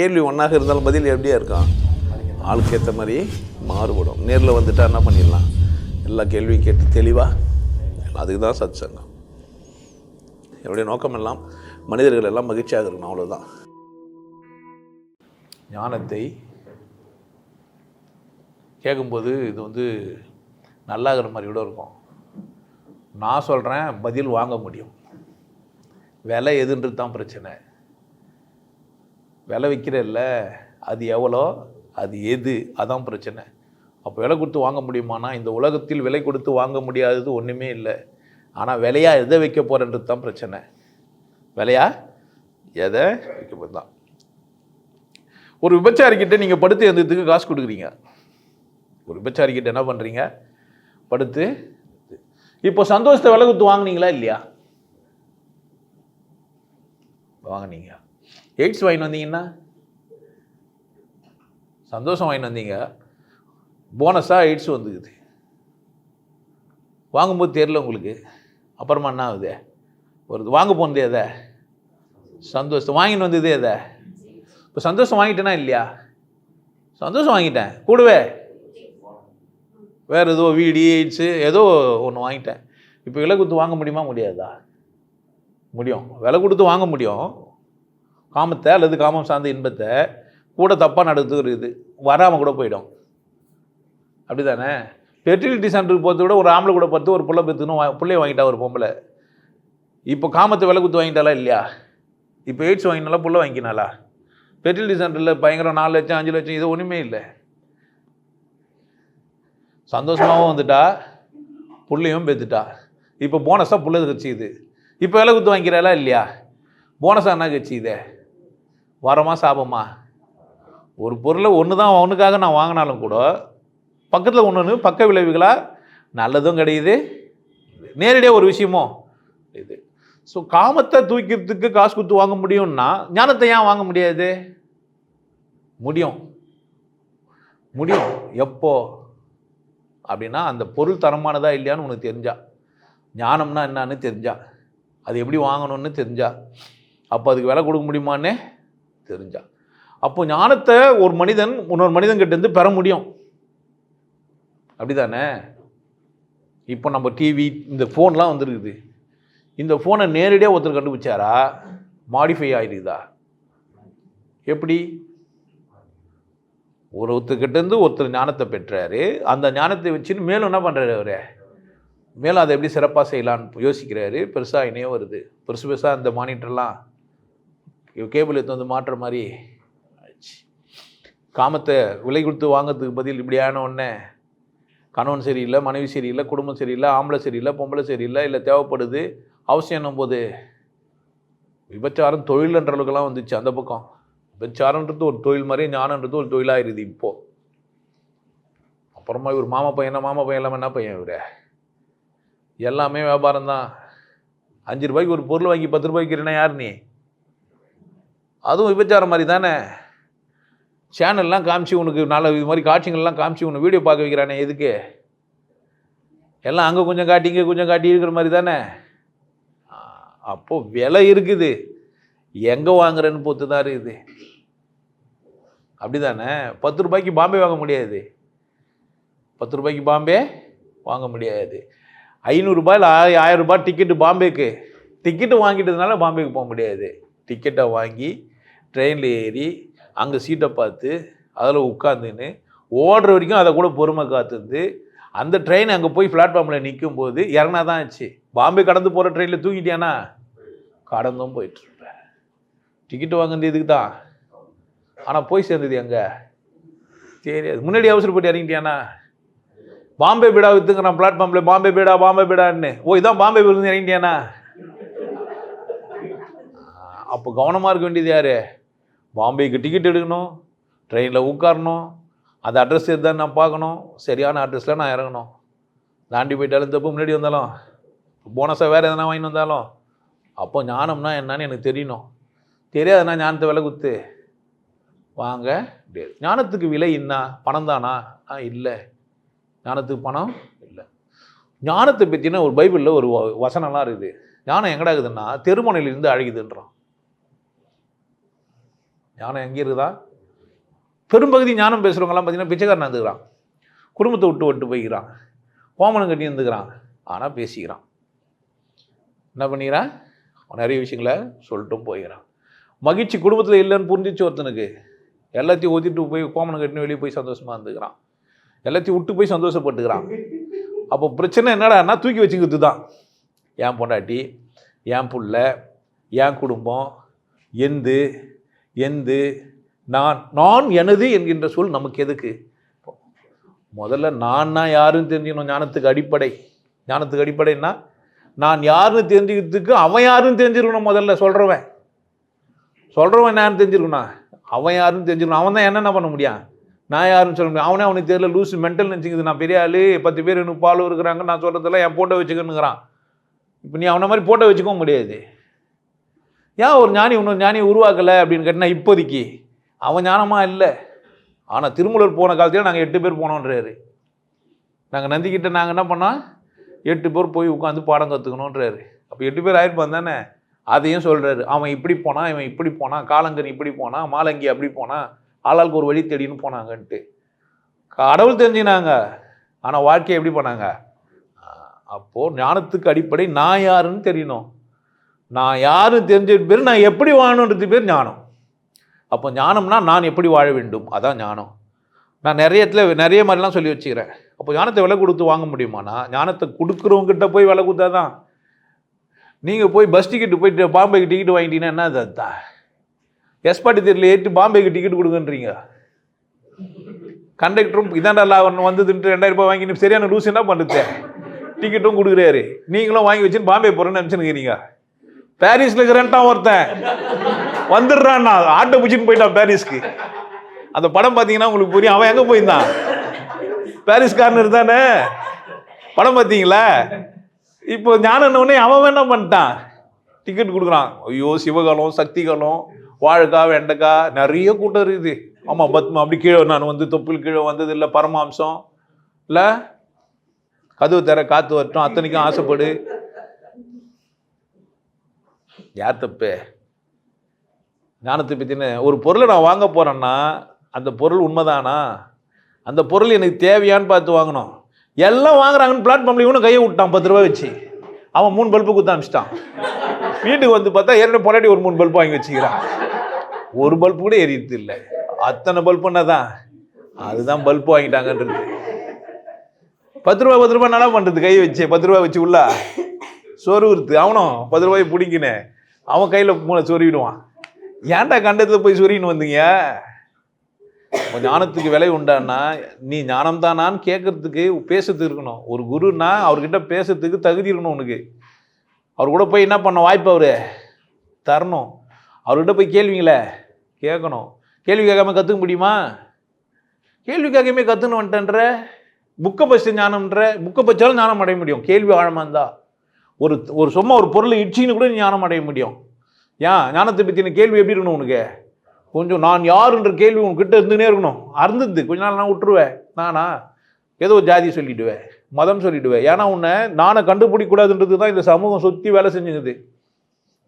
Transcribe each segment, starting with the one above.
கேள்வி ஒன்றாக இருந்தாலும் பதில் எப்படியா இருக்கும்? ஆளுக்கு ஏற்ற மாதிரி மாறுபடும். நேரில் வந்துட்டா என்ன பண்ணிடலாம்? எல்லா கேள்வியும் கேட்டு தெளிவாக அதுக்கு தான் சத் சங்கம் என்னுடைய நோக்கம் எல்லாம் மனிதர்கள் எல்லாம் மகிழ்ச்சியாக இருக்கணும் அவ்வளோதான் ஞானத்தை கேட்கும்போது இது வந்து நல்லாகிற மாதிரி கூட இருக்கும். நான் சொல்கிறேன் பதில் வாங்க முடியும். விலை எதுன்றது தான் பிரச்சனை. விலை விற்கிறல்ல அது எவ்வளோ அது எது? அதான் பிரச்சனை. அப்போ விலை கொடுத்து வாங்க முடியுமானா இந்த உலகத்தில் விலை கொடுத்து வாங்க முடியாதது ஒன்றுமே இல்லை. ஆனால் விலையாக எதை வைக்க போகிறன்றது தான் பிரச்சனை. விலையா? எதை வைக்க போகிறது தான். ஒரு விபச்சாரிக்கிட்ட நீங்கள் படுத்து எழுந்ததுக்கு காசு கொடுக்குறீங்க. ஒரு விபச்சாரிக்கிட்ட என்ன பண்ணுறீங்க படுத்து இப்போ சந்தோஷத்தை விலை கொடுத்து வாங்குனீங்களா இல்லையா? வாங்குனீங்க எய்ட்ஸ் வாங்கிட்டு வந்தீங்கன்னா? சந்தோஷம் வாங்கிட்டு வந்தீங்க. போனஸாக எய்ட்ஸ் வந்துக்குது. வாங்கும்போது தெரில உங்களுக்கு. அப்புறமா என்ன ஆகுது? ஒரு வாங்க போனது எதை? சந்தோஷம். வாங்கிட்டு வந்தது எதை? இப்போ சந்தோஷம் வாங்கிட்டேனா இல்லையா? சந்தோஷம் வாங்கிட்டேன். கூடவே வேறு ஏதோ வீடி எய்ட்ஸு ஏதோ ஒன்று வாங்கிட்டேன். இப்போ விலை கொடுத்து வாங்க முடியுமா? முடியாதா? முடியும். விலை கொடுத்து வாங்க முடியும். காமத்தை அல்லது காமம் சார்ந்த இன்பத்தை கூட தப்பாக நடத்துகிறது இது வராமல் கூட போயிடும். அப்படி தானே ஃபெர்டிலிட்டி சென்டருக்கு போகிறத விட ஒரு ஆம்பளை கூட பார்த்து ஒரு பிள்ளை பெற்றுன்னு பிள்ளைய வாங்கிட்டா ஒரு பொம்பளை. இப்போ காமத்தை விலை கொடுத்து வாங்கிட்டாலா இல்லையா? இப்போ எய்ட்ஸ் வாங்கினாலா புள்ள வாங்கினாலா ஃபெர்டிலிட்டி சென்டரில் பயங்கரம் நாலு லட்சம் அஞ்சு லட்சம் இது ஒன்றுமே இல்லை. சந்தோஷமாகவும் வந்துட்டா புள்ளையும் பெற்றுட்டா இப்போ போனஸாக பிள்ளை கட்சி இது இப்போ விலை குத்து வாங்கிறாளா இல்லையா? போனஸாக என்ன கட்சி இதை வரமா சாபமா? ஒரு பொருளை ஒன்று தான் ஒன்றுக்காக நான் வாங்கினாலும் கூட பக்கத்தில் ஒன்று ஒன்று பக்க விளைவுகளாக நல்லதும் கிடையுது. நேரடியாக ஒரு விஷயமோ? இது. ஸோ காமத்தை தூக்கிறதுக்கு காசு கொடுத்து வாங்க முடியும்னா ஞானத்தை ஏன் வாங்க முடியாது? முடியும். முடியும். எப்போ? அப்படின்னா அந்த பொருள் தரமானதா இல்லையான்னு உனக்கு தெரிஞ்சா. ஞானம்னா என்னன்னு தெரிஞ்சா. அது எப்படி வாங்கணும்னு தெரிஞ்சா. அப்போ அதுக்கு விலை கொடுக்க முடியுமான்னு? தெரிஞ்சா. அப்போ ஞானத்தை ஒரு மனிதன் இன்னொரு மனிதன் இருந்து பெற முடியும். அப்படிதானே? இப்போ நம்ம டிவி இந்த ஃபோன்லாம் வந்துருக்குது. இந்த ஃபோனை நேரடியாக ஒருத்தர் கண்டுபிடிச்சாரா? மாடிஃபை ஆகிருக்குதா எப்படி? ஒரு ஒருத்தர்கிட்டேருந்து ஒருத்தர் ஞானத்தை பெற்றாரு. அந்த ஞானத்தை வச்சுன்னு மேலும் என்ன பண்ணுறாரு அவர்? மேலும் அதை எப்படி சிறப்பாக செய்யலான்னு யோசிக்கிறாரு. பெருசாக இணையே வருது. பெருசு பெருசாக அந்த மானிட்டர்லாம் கேபிள் எடுத்து வந்து மாட்டுற மாதிரி ஆச்சு காமத்தை விலை கொடுத்து வாங்கிறதுக்கு பதில் இப்படியான உடனே கணவன் சரியில்லை மனைவி சரியில்லை குடும்பம் சரியில்லை ஆம்பளை சரியில்லை பொம்பளை சரியில்லை இல்லை தேவைப்படுது அவசியம் போது விபச்சாரம் தொழில்ன்ற அளவுக்குலாம் வந்துச்சு அந்த பக்கம். விபச்சாரன்றது ஒரு தொழில் மாதிரி ஞானன்றது ஒரு தொழிலாயிருது இப்போது அப்புறமா இவர் மாமா பையனா மாமா பையன் இல்லாமல் என்ன பையன் இவர்? எல்லாமே வியாபாரம் தான் அஞ்சு ரூபாய்க்கு ஒரு பொருள் வாங்கி பத்து ரூபாய்க்கு யார் நீ? அதுவும் விபச்சாரம் மாதிரி தானே? சேனல்லாம் காமிச்சு உனக்கு நல்ல இது மாதிரி காட்சிகள்லாம் காமிச்சு உன்னை வீடியோ பார்க்க வைக்கிறானே எதுக்கு? எல்லாம் அங்கே கொஞ்சம் காட்டி இங்கே கொஞ்சம் காட்டி இருக்கிற மாதிரி தானே? அப்போது விலை இருக்குது. எங்கே வாங்குறேன்னு பொறுத்து தான் இருக்குது. அப்படி தானே பத்து ரூபாய்க்கு பாம்பே வாங்க முடியாது. பத்து ரூபாய்க்கு பாம்பே வாங்க முடியாது. ஐநூறுரூபாயில் ஆய ஆயிரம் ரூபாய் டிக்கெட்டு பாம்பேக்கு. டிக்கெட்டு வாங்கிட்டதுனால பாம்பேக்கு போக முடியாது. டிக்கெட்டை வாங்கி ட்ரெயினில் ஏறி அங்கே சீட்டை பார்த்து அதில் உட்காந்துன்னு ஓடுற வரைக்கும் அதை கூட பொறுமை காத்திருந்து அந்த ட்ரெயின் அங்கே போய் பிளாட்ஃபார்மில் நிற்கும் போது இறங்கினா தான் ஆச்சு. பாம்பே கடந்து போகிற ட்ரெயினில் தூங்கிட்டியானா? கடந்தும் போயிட்டுருப்பேன் டிக்கெட்டு வாங்குறது இதுக்கு தான் ஆனால் போய் சேர்ந்தது எங்கே? தெரியாது. முன்னாடி அவசரப்பட்டு இறங்கிட்டியானா? பாம்பே பீடா வித்துங்கிறான் பிளாட்ஃபார்மில் பாம்பே பீடா பாம்பே பீடான்னு. ஓ இதான் பாம்பே விருந்து இறங்கிட்டியானா? அப்போ கவனமாக இருக்க வேண்டியது யார்? பாம்பேக்கு டிக்கெட் எடுக்கணும் ட்ரெயினில் உட்காரணும் அந்த அட்ரஸ் எதுதான் நான் பார்க்கணும் சரியான அட்ரஸில் நான் இறங்கணும். தாண்டி போயிட்டாலும் தப்பு முன்னாடி வந்தாலும் போனஸாக வேறு எதனா வாங்கி வந்தாலும் அப்போ ஞானம்னா என்னன்னு எனக்கு தெரியணும். தெரியாதுண்ணா ஞானத்தை விலை குத்து. வாங்க முடியாது ஞானத்துக்கு விலை என்ன பணம் தானா? ஆ இல்லை. ஞானத்துக்கு பணம் இல்லை. ஞானத்தை பற்றின ஒரு பைபிளில் ஒரு வசனம்லாம் இருக்குது. ஞானம் எங்கடா தெருமனையிலிருந்து தெருமுனையிலிருந்து அழகுதுன்றான் ஞானம் எங்கே இருக்குதா? பெரும்பகுதி ஞானம் பேசுகிறவங்கலாம் பார்த்தீங்கன்னா பிச்சைக்காரன் இருந்துக்கிறான். குடும்பத்தை விட்டு விட்டு போய்க்கிறான். கோமனம் கட்டி இருந்துக்கிறான். ஆனால் பேசிக்கிறான். என்ன பண்ணிக்கிறான்? நிறைய விஷயங்களை சொல்லிட்டும் போயிக்கிறான். மகிழ்ச்சி குடும்பத்தில் இல்லைன்னு புரிஞ்சிச்சு ஒருத்தனுக்கு. எல்லாத்தையும் ஒதிட்டு போய் கோமனம் கட்டினு வெளியே போய் சந்தோஷமாக இருந்துக்கிறான். எல்லாத்தையும் விட்டு போய் சந்தோஷப்பட்டுக்கிறான். அப்போ பிரச்சனை என்னடான்னா தூக்கி வச்சுக்கிறது தான் என் பொண்டாட்டி என் புள்ள என் குடும்பம் எந்து எந்து நான் நான் எனது என்கின்ற சொல் நமக்கு எதுக்கு? முதல்ல நான்னா யாருன்னு தெரிஞ்சுக்கணும். ஞானத்துக்கு அடிப்படை. ஞானத்துக்கு அடிப்படைன்னா நான் யாருன்னு தெரிஞ்சுக்கிறதுக்கு அவன் யாருன்னு தெரிஞ்சிருக்கணும் முதல்ல சொல்கிறவன் சொல்கிறவன் நான் தெரிஞ்சிருக்கணும். அவன் யாருன்னு தெரிஞ்சிருக்கணும். அவன் தான் என்னென்ன பண்ண முடியும்? நான் யாருன்னு சொல்ல முடியும்? அவனே அவனுக்கு தெரியல லூஸ் மென்டல் நினச்சிக்கிது. நான் பெரிய ஆளு பத்து பேர் எனக்கு ஃபாலோ இருக்கிறாங்க. நான் சொல்கிறதெல்லாம் என் போட்டோ வச்சுக்கணுங்கிறான். இப்போ நீ அவனை மாதிரி போட்டோ வச்சுக்கவும் முடியாது. ஏன் ஒரு ஞானி இன்னொரு ஞானியை உருவாக்கலை அப்படின்னு கேட்டினா இப்போதைக்கு. அவன் ஞானமாக இல்லை. ஆனால் திருமூலர் போன காலத்தில் நாங்கள் எட்டு பேர் போனோன்றாரு நாங்கள் நந்திக்கிட்ட நாங்கள் என்ன பண்ணோம்? எட்டு பேர் போய் உட்காந்து பாடம் கற்றுக்கணுன்றாரு அப்போ எட்டு பேர் ஆயிருப்பான் தானே? அதையும் சொல்கிறாரு அவன் இப்படி போனான் இவன் இப்படி போனான் காலங்கன் இப்படி போனான் மாலங்கி அப்படி போனான் ஆளாளுக்கு ஒரு வழி தேடின்னு போனாங்கன்ட்டு. கடவுள் தெரிஞ்சினாங்க ஆனால் வாழ்க்கையை எப்படி பண்ணாங்க? அப்போது ஞானத்துக்கு அடிப்படை நான் யாருன்னு தெரியணும். நான் யாரும் தெரிஞ்ச பேர் நான் எப்படி வாழணுன்றது பேர் ஞானம். அப்போ ஞானம்னா நான் எப்படி வாழ வேண்டும்? அதான் ஞானம். நான் நிறைய இடத்துல நிறைய மாதிரிலாம் சொல்லி வச்சுக்கிறேன். அப்போ ஞானத்தை விலை கொடுத்து வாங்க முடியுமானா ஞானத்தை கொடுக்குறவங்ககிட்ட போய் விலை கொடுத்தா தான் நீங்கள் போய் பஸ் டிக்கெட்டு போயிட்டு பாம்பேக்கு டிக்கெட் வாங்கிட்டீங்கன்னா என்ன அதுதான் எஸ்பாட்டி தெரியல ஏற்றி பாம்பேக்கு டிக்கெட் கொடுங்கன்றீங்க. கண்டக்டரும் இதாண்டா லாபம் வந்ததுன்ட்டு ரெண்டாயிரம் ரூபாய் வாங்கி சரியான லூஸ் என்ன பண்ணுறது டிக்கெட்டும் கொடுக்குறாரு. நீங்களும் வாங்கி வச்சுன்னு பாம்பே போகிறேன்னு நினச்சினுக்கிறீங்க பாரிஸில் இருக்கிறேன்ட்டான் ஒருத்தன். வந்துடுறான் நான் ஆட்டோ பிடிச்சின்னு போயிட்டான் பாரிஸ்க்கு. அந்த படம் பார்த்தீங்கன்னா உங்களுக்கு புரியும். அவன் எங்கே போயிருந்தான்? பாரிஸ்காரனர் தானே படம் பார்த்தீங்களா இப்போ ஞானம் அவன் என்ன பண்ணிட்டான். டிக்கெட் கொடுக்குறான். ஐயோ சிவகாலம் சக்திகாலம் வாழைக்காய் வெண்டைக்காய் நிறைய கூட்டம் இருக்குது. ஆமாம் பத்மா அப்படி கீழே நான் வந்து தொப்புள் கீழே வந்தது இல்லை பரமாம்சம் இல்லை? கதவு தர காற்று வரட்டும் அத்தனைக்கும் ஆசைப்படு. யார் தப்பு? ஞானத்தை பற்றின ஒரு பொருளை நான் வாங்க போகிறேன்னா அந்த பொருள் உண்மைதானா? அந்த பொருள் எனக்கு தேவையான்னு பார்த்து வாங்கணும். எல்லாம் வாங்குறாங்கன்னு பிளாட்ஃபார்ம்ல இவனும் கையை விட்டான் பத்து ரூபா வச்சு. அவன் மூணு பல்பு குத்த அமிச்சிட்டான் வீட்டுக்கு வந்து பார்த்தா ஏற்கனவே பொண்டாட்டி ஒரு மூணு பல்பு வாங்கி வச்சுக்கிறான். ஒரு பல்பு கூட எரியுது இல்லை. அத்தனை பல்புன்னா தான் அதுதான் பல்பு வாங்கிட்டாங்கன்றது. பத்து ரூபா பத்து ரூபா நல்லா பண்ணுறது கை வச்சு பத்து ரூபா வச்சு உள்ளா. சொருவுறுத்து அவனும் பத்து ரூபாய் பிடிக்கினே அவன் கையில் மூளை சொருவிடுவான் ஏன்டா கண்டத்தில் போய் சொருகின்னு வந்தீங்க? ஞானத்துக்கு விலை உண்டான்னா நீ ஞானம் தானான்னு கேட்கறதுக்கு பேசுறதுக்கு இருக்கணும். ஒரு குருன்னா அவர்கிட்ட பேசுறதுக்கு தகுதி இருக்கணும் உனக்கு. அவர் கூட போய் என்ன பண்ண வாய்ப்பு அவர்? தரணும். அவர்கிட்ட போய் கேள்விங்களே கேட்கணும். கேள்வி கேட்காம கற்றுக்க முடியுமா? கேள்வி கேட்காம கற்றுன்னு வந்துட்டேன்ற. புக்கை பச்சு ஞானம்ன்ற. புக்கை பச்சாலும் ஞானம் அடைய முடியும். கேள்வி ஆழமாக இருந்தால் ஒரு ஒரு சும்மா ஒரு பொருளை இடிச்சின்னு கூட நீ ஞானம் அடைய முடியும். ஏன்? ஞானத்தை பற்றின கேள்வி எப்படி இருக்கணும் உனக்கு? கொஞ்சம் நான் யாருன்ற கேள்வி உன்கிட்ட இருந்துனே இருக்கணும். அறந்துது கொஞ்ச நாள் நான் விட்டுருவேன். நானா? ஏதோ ஒரு ஜாதி சொல்லிடுவேன் மதம் சொல்லிடுவேன் ஏன்னா உன்னை நானை கண்டுபிடிக்கூடாதுன்றது தான் இந்த சமூகம் சுற்றி வேலை செஞ்சுக்குது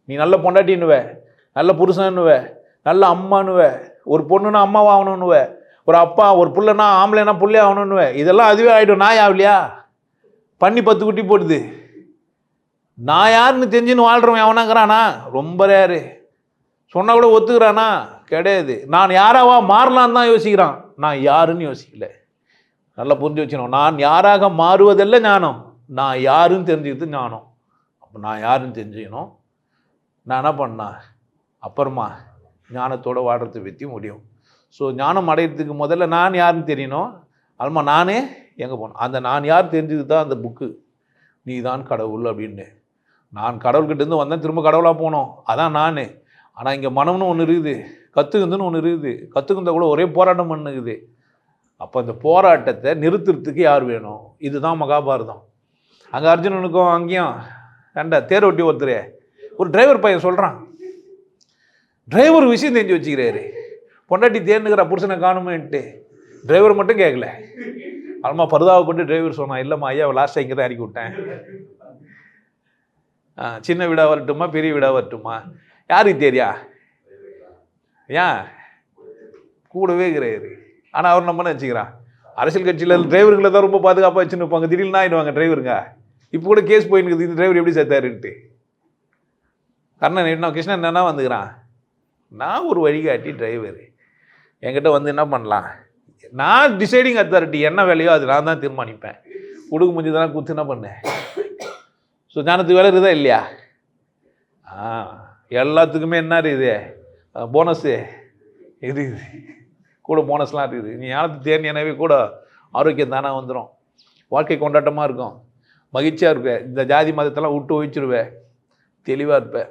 நீ நல்ல பொண்டாட்டின்னுவ. நல்ல புருஷன்னுவ. நல்ல அம்மானுவ ஒரு பொண்ணுனா அம்மாவாகணுன்னுவ ஒரு அப்பா ஒரு புள்ளனா ஆம்பளைனா புள்ளே ஆகணுன்னுவ. இதெல்லாம் அதுவே ஆகிடும் நாய் ஆகலையா பண்ணி பத்து குட்டி போடுது. நான் யாருன்னு தெரிஞ்சுன்னு வாழ்கிறவன் எவனாங்கிறானா ரொம்ப ரேரு சொன்னால் கூட ஒத்துக்கிறானா? கிடையாது. நான் யாராவா மாறலான்னு தான் யோசிக்கிறான். நான் யாருன்னு யோசிக்கல. நல்லா புரிஞ்சு வச்சுக்கணும். நான் யாராக மாறுவதல்ல ஞானம். நான் யாருன்னு தெரிஞ்சுக்கிறது ஞானம். அப்போ நான் யாருன்னு தெரிஞ்சுக்கணும்? நான் என்ன பண்ணேன் அப்புறமா ஞானத்தோட வாடுறது பற்றி முடியும். ஸோ ஞானம் அடையிறதுக்கு முதல்ல நான் யாருன்னு தெரியணும்? அதுமா நானே எங்கே போனோம்? அந்த நான் யார் தெரிஞ்சது தான் அந்த புக்கு நீ தான் கடவுள் அப்படின்னு. நான் கடவுள்கிட்டேருந்து வந்தேன் திரும்ப கடவுளாக போனோம். அதான் நான். ஆனால் இங்கே மனம்னு ஒன்று இருக்குது கற்றுக்குந்துன்னு ஒன்று இருக்குது கற்றுக்குந்த கூட ஒரே போராட்டம் பண்ணுக்குது அப்போ இந்த போராட்டத்தை நிறுத்துறதுக்கு யார் வேணும்? இதுதான் மகாபாரதம். அங்கே அர்ஜுனனுக்கும் அங்கேயும் ஏண்டா தேர் ஒட்டி ஒருத்தர் ஒரு டிரைவர் பையன் சொல்கிறான் டிரைவர் விஷயம் தெரிஞ்சு வச்சுக்கிறாரு. பொண்டாட்டி தேர்னுக்கிற புருஷனை காணுமேன்ட்டு. டிரைவர் மட்டும் கேட்கல அம்மா பரிதாபப்பட்டு டிரைவர் சொன்னான் இல்லைம்மா ஐயா லாஸ்ட்டாக இங்கே தான் இறக்கி விட்டேன். சின்ன வீடாக வரட்டுமா பெரிய வீடாக வரட்டுமா? யாருக்கு தெரியா? ஏன்? கூடவே இருக்கிறாரு. ஆனால் அவர் நம்ம வச்சுக்கிறான் அரசியல் கட்சியில் டிரைவர்களை தான் ரொம்ப பாதுகாப்பாக வச்சுன்னு இருப்பாங்க. திடீர்னு ஆகிடுவாங்க டிரைவருங்க இப்போ கூட கேஸ் போயின்னு இருக்குது. இந்த டிரைவர் எப்படி சேர்த்தாருன்ட்டு கண்ணன் என்ன கிருஷ்ணன் என்ன வந்துக்கிறான்? நான் ஒரு வழிகாட்டி டிரைவர் என்கிட்ட வந்து என்ன பண்ணலாம்? நான் டிசைடிங் அத்தாரிட்டி என்ன வேலையோ அது நான் தான் தீர்மானிப்பேன். கொடுக்க முடிஞ்சதெல்லாம் குத்து என்ன பண்ணேன் ஸோ ஞானத்துக்கு வேலை இருக்குதா இல்லையா? ஆ எல்லாத்துக்குமே என்ன இருக்குது? போனஸு இருக்குது கூட போனஸ்லாம் இருக்குது. நீ ஞானத்து தேர்னியனவே கூட ஆரோக்கியம் தானே வந்துடும் வாழ்க்கை கொண்டாட்டமாக இருக்கும். மகிழ்ச்சியாக இருப்பேன் இந்த ஜாதி மதத்தெல்லாம் விட்டு ஒழிச்சிருவேன் தெளிவாக இருப்பேன்